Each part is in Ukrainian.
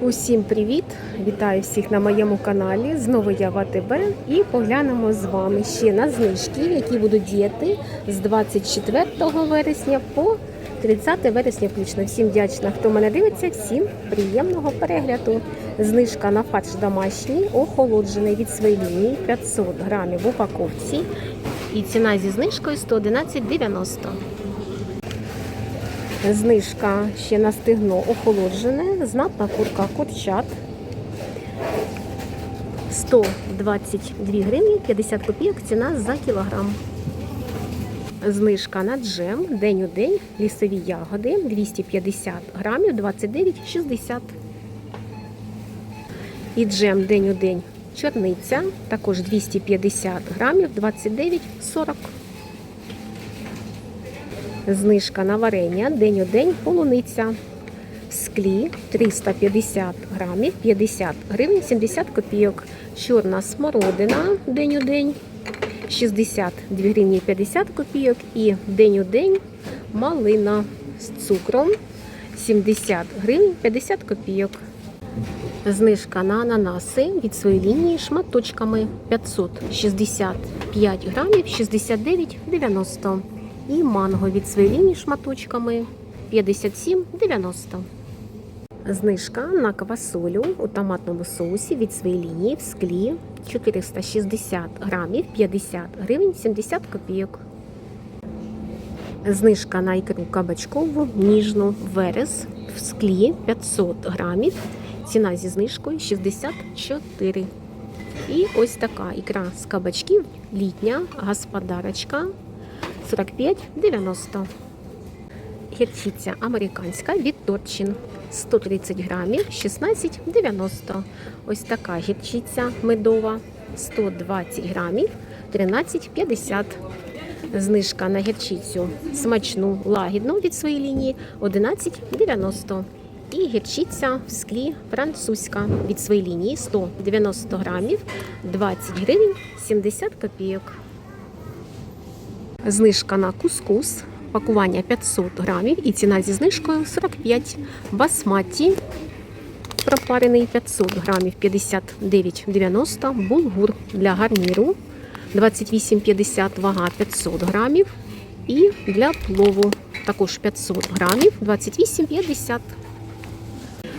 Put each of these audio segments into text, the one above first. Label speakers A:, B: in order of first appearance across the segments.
A: Усім привіт! Вітаю всіх на моєму каналі. Знову я в АТБ і поглянемо з вами ще на знижки, які будуть діяти з 24 вересня по 30 вересня включно. Всім вдячна, хто мене дивиться, всім приємного перегляду. Знижка на фарш домашній, охолоджений від своєї лінії 500 грамів в упаковці. І ціна зі знижкою 111,90. Знижка ще на стегно охолоджене, знатна курка курчат 122 гривні 50 копійок ціна за кілограм. Знижка на джем день у день, лісові ягоди 250 грамів 29,60. І джем день у день чорниця також 250 грамів 29,40. Знижка на варення день у день полуниця. В склі 350 грамів, 50 гривень, 70 копійок. Чорна смородина день у день 62 гривні 50 копійок. І день у день малина з цукром 70 гривень 50 копійок. Знижка на ананаси від своєї лінії шматочками 565 грамів 69,90 і манго від своєї лінії шматочками 57,90. Знижка на квасолю у томатному соусі від своєї лінії в склі 460 грамів 50 гривень 70 копійок. Знижка на ікру кабачкову ніжну верес в склі 500 грамів. Ціна зі знижкою 64. І ось така ікра з кабачків літня господарочка 45,90. Гірчиця американська від Торчин 130 грамів 16,90. Ось така гірчиця медова 120 грамів 13,50. Знижка на гірчицю смачну лагідну від своєї лінії 11,90. І гірчиця в склі французька від своєї лінії 190 грамів 20 гривень 70 копійок. Знижка на кускус. Пакування 500 грамів і ціна зі знижкою 45. Басматі пропарений 500 грамів 59,90. Булгур для гарніру 28,50 вага 500 грамів. І для плову також 500 грамів 28,50.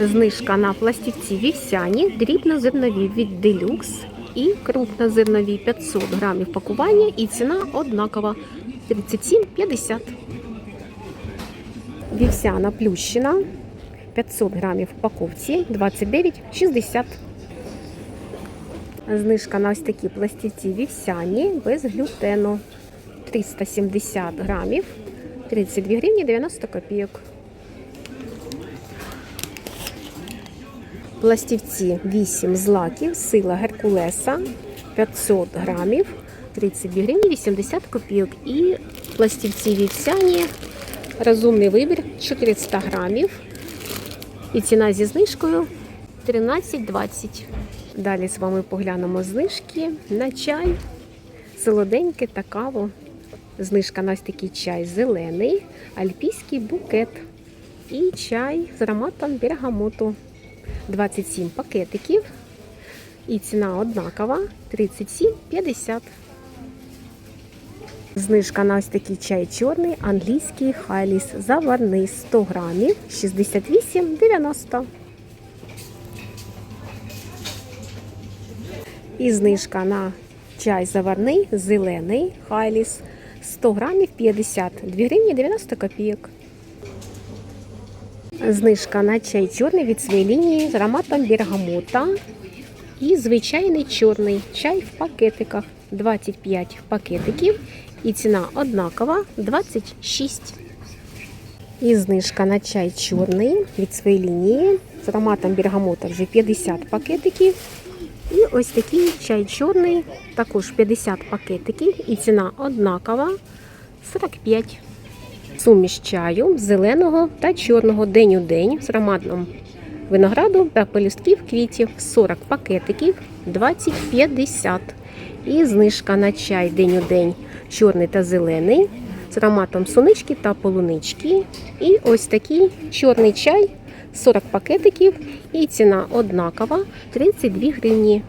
A: Знижка на пластівці вівсяні, дрібнозернові від делюкс і крупнозернові 500 грамів пакування і ціна однакова 37,50. Вівсяна плющина 500 грамів в упаковці 29,60. Знижка на ось такі пластівці вівсяні без глютену 370 грамів 32 гривні 90 копійок. Пластівці 8 злаків, сила Геркулеса 500 грамів, 32 гривні 80 копійок. І пластівці вівсяні, розумний вибір 400 грамів. І ціна зі знижкою 13,20. Далі з вами поглянемо знижки на чай, солоденький та каву. Знижка на такий чай зелений, альпійський букет і чай з ароматом бергамоту. 27 пакетиків. І ціна однакова 37,50. Знижка на ось такий чай чорний, англійський хайліс заварний 100 грамів 68,90. І знижка на чай заварний, зелений хайліс 100 грамів 52 гривні 90 копійок. Знижка на чай чорний від своєї лінії з ароматом бергамота. І звичайний чорний чай в пакетиках. 25 пакетиків. І ціна однакова 26. І знижка на чай чорний від своєї лінії з ароматом бергамота вже 50 пакетиків. І ось такий чай чорний, також 50 пакетиків. І ціна однакова 45. Суміш чаю зеленого та чорного день у день з ароматом винограду та пелюстків квітів 40 пакетиків 20,50. І знижка на чай день у день чорний та зелений з ароматом сунички та полунички. І ось такий чорний чай 40 пакетиків і ціна однакова 32 гривні.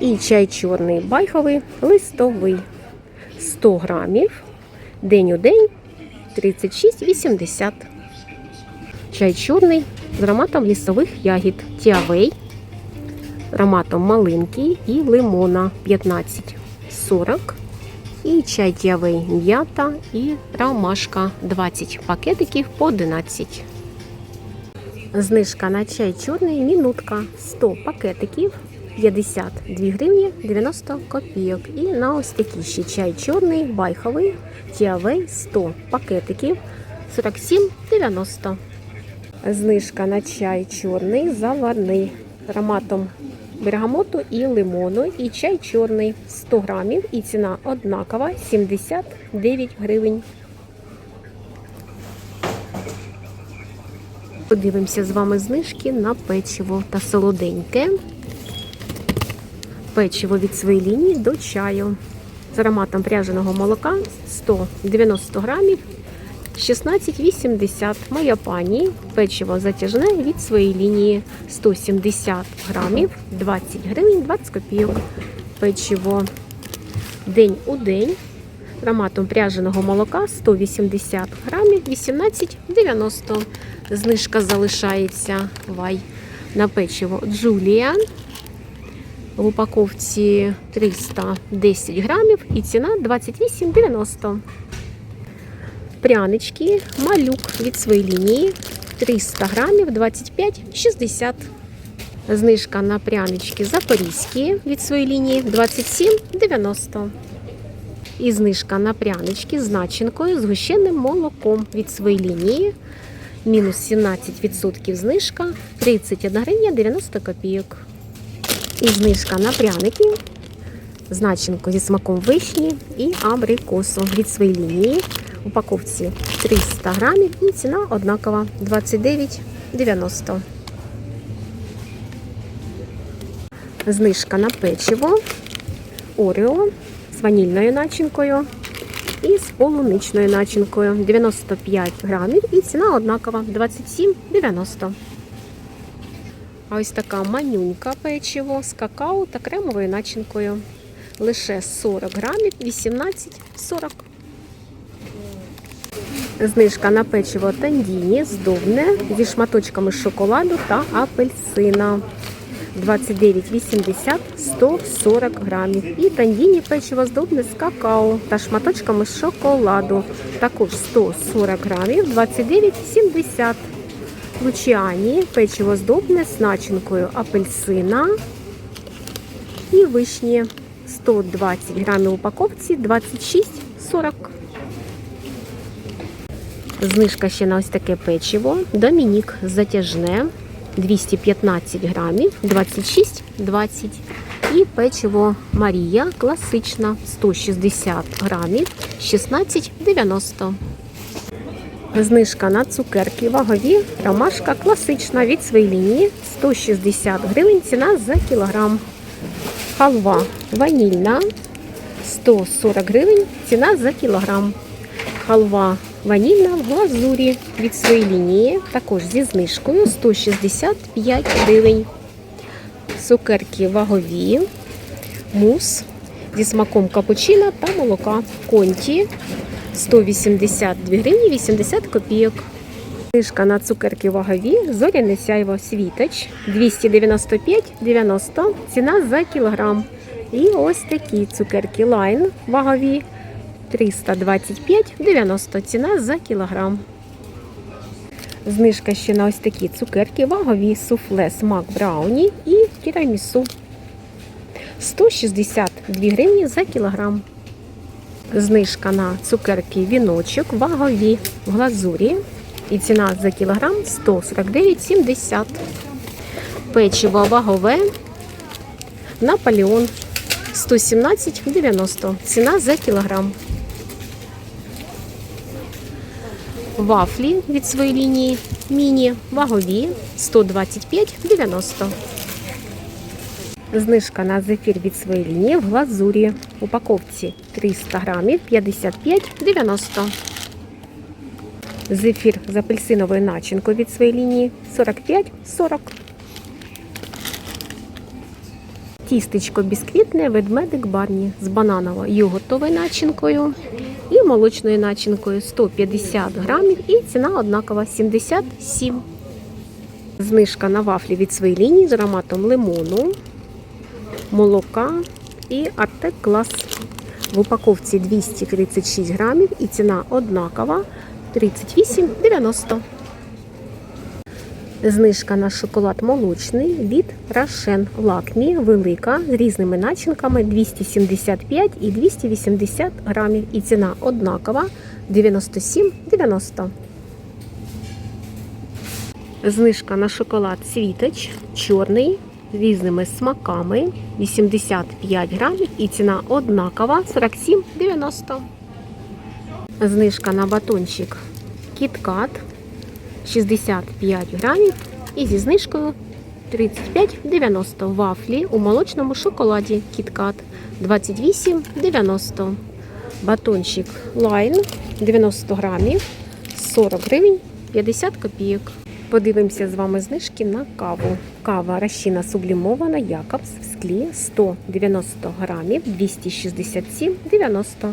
A: І чай чорний байховий листовий 100 грамів. День у день 36,80. Чай чорний з ароматом лісових ягід Тіавей, ароматом малинки і лимона 15,40. І чай Тіавей м'ята і ромашка 20 пакетиків по 11. Знижка на чай чорний мінутка 100 пакетиків 52 гривні 90 копійок. І на ось такий ще чай чорний байховий Тіавей 100 пакетиків 47,90. Знижка на чай чорний заварний ароматом бергамоту і лимону. І чай чорний 100 грамів. І ціна однакова 79 гривень. Подивимося з вами знижки на печиво та солоденьке. Печиво від своєї лінії до чаю. З ароматом пряженого молока 190 грамів 16,80. Моя пані. Печиво затяжне від своєї лінії 170 грамів 20 гривень 20 копійок. Печиво день у день. Ароматом пряженого молока 180 грамів 18,90. Знижка залишається вай на печиво Джулія. В упаковці 310 грамів і ціна 28,90. Прянички малюк від своєї лінії 300 грамів 25,60. Знижка на прянички запорізькі від своєї лінії 27,90. І знижка на прянички з начинкою з гущеним молоком від своєї лінії. Мінус 17% знижка 31 гривня 90 копійок. І знижка на пряники з начинкою зі смаком вишні і абрикосу від своєї лінії. В упаковці 300 грамів і ціна однакова 29,90. Знижка на печиво Орео з ванільною начинкою і з полуничною начинкою 95 грамів і ціна однакова 27,90. А ось така манюнька печиво з какао та кремовою начинкою. Лише 40 грамів 18,40. Знижка на печиво тандіні здобне зі шматочками шоколаду та апельсина. 29,80 140 грамів. І тандіні печиво здобне з какао та шматочками шоколаду. Також 140 грамів 29,70. Лучіані печиво здобне з начинкою апельсина і вишні 120 грамів упаковці 26,40. Знижка ще на ось таке печиво. Домінік затяжне 215 грамів 26,20. І печиво Марія класична 160 грамів 16,90. Знижка на цукерки вагові. Ромашка класична від своєї лінії 160 гривень. Ціна за кілограм. Халва ванільна 140 гривень. Ціна за кілограм. Халва ванільна в глазурі від своєї лінії. Також зі знижкою 165 гривень. Цукерки вагові. Мус зі смаком капучино та молока. Конті 182 гривні 80 копійок. Знижка на цукерки вагові, зоряне сяйво світоч 295,90 ціна за кілограм. І ось такі цукерки лайн вагові 325,90 ціна за кілограм. Знижка ще на ось такі цукерки вагові суфле смак брауні і тірамісу 162 гривні за кілограм. Знижка на цукерки віночок вагові в глазурі. І ціна за кілограм 149,70. Печиво вагове Наполеон 117,90. Ціна за кілограм. Вафлі від своєї лінії міні вагові 125,90. Знижка на зефір від своєї лінії в глазурі. Упаковці 300 грамів 55,90. Зефір з апельсиновою начинкою від своєї лінії 45-40. Тістечко бісквітне ведмедик барні з банановою йогуртовою начинкою і молочною начинкою 150 грамів і ціна однакова 77. Знижка на вафлі від своєї лінії з ароматом лимону, молока і Артек Клас. В упаковці 236 грамів і ціна однакова 38,90. Знижка на шоколад молочний від Рошен в лакмі велика з різними начинками 275 і 280 грамів. І ціна однакова 97,90. Знижка на шоколад світоч чорний різними смаками 85 грамів і ціна однакова 47,90. Знижка на батончик KitKat 65 грамів і зі знижкою 35,90 вафлі у молочному шоколаді KitKat 28,90. Батончик Line 90 грамів 40 гривень 50 копійок. Подивимося з вами знижки на каву. Кава розчина сублімована Якобс в склі 190 грамів 267,90.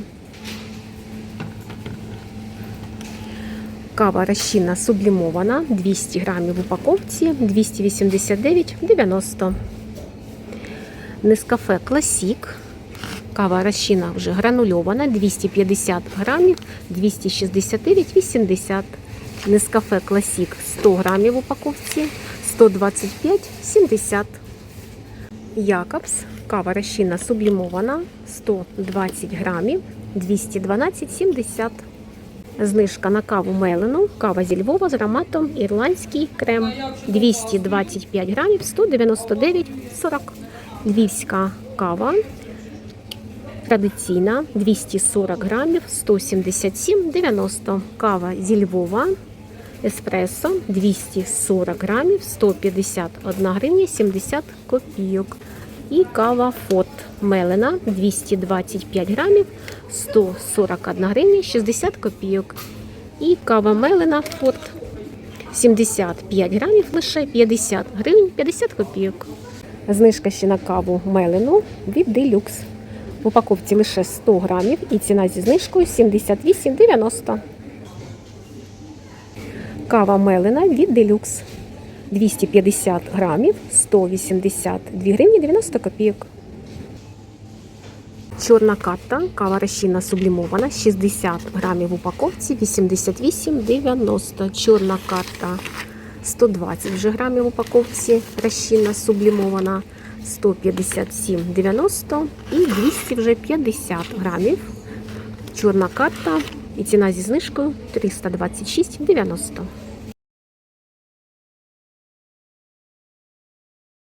A: Кава розчинна сублімована 200 грамів в упаковці 289,90. Нескафе Класік. Кава розчинна вже гранульована 250 грамів 269,80. Нескафе Класік 100 грамів в упаковці 125,70. Якобс. Кава розчинна сублімована 120 грамів 212,70. Знижка на каву Мелену, кава зі Львова з ароматом ірландський крем 225 грамів 199,40. Львівська кава традиційна 240 грамів 177,90. Кава зі Львова еспресо 240 грамів 151 гривня 70 копійок. І кава Фот Мелена 225 грамів 141 гривня 60 копійок. І кава Мелена Фот 75 грамів лише 50 гривень 50 копійок. Знижка ще на каву Мелену від Делюкс. В упаковці лише 100 грамів і ціна зі знижкою 78,90. Кава Мелена від Делюкс. 250 грамів, 182 гривні 90 копійок. Чорна карта, кава розчинна сублімована, 60 грамів в упаковці, 88,90. Чорна карта 120 вже грамів в упаковці, розчинна сублімована 157,90 і 200 вже 50 грамів. Чорна карта і ціна зі знижкою 326,90.